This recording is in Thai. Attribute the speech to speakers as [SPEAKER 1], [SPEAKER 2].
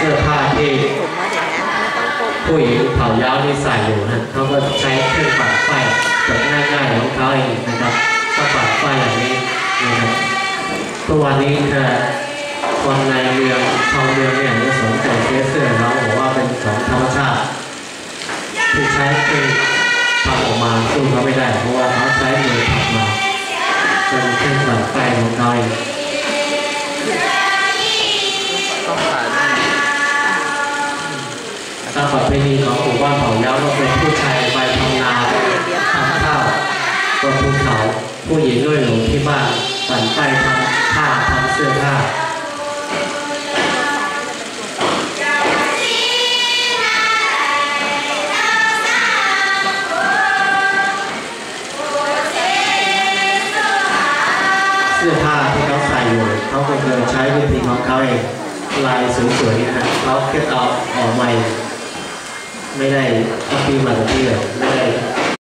[SPEAKER 1] เสื้อผ้าที่ผู้หญิงเผายาวนี่ใส่อยู่นะเขาก็ใช้เครื่องปัดไฟแบบง่ายๆของเขาเองนะครับก็ปัดไฟอย่างนี้นะครับตัวนี้คือคนในเมืองชาวเมืองเนี่ยจะสนใจเสื้อเสื้อเาบอกว่าเป็นของธรรมชาติที่ใช้เป็นทำออกมาสู้เขาไม่ได้ เพราะว่าเขาใช้มือ
[SPEAKER 2] ตา
[SPEAKER 1] มประเพณีของหมู่บ้านเผ่าย้าก็เป็นผู้ชายไปทำนาทำข้าวบนภูเขาผู้หญิงด้วยหลงที่บ้านปั่นไฟทำผ้าทำเสื้อผ้าเสื้อผ้าที่เขาใส่อยู่เขาก็จะใช้วิธีของเขาเองลายสวยๆนะฮะเขาเก็บเอาออกใหม่ ไม่ได้เอาปีมาจากที่เลย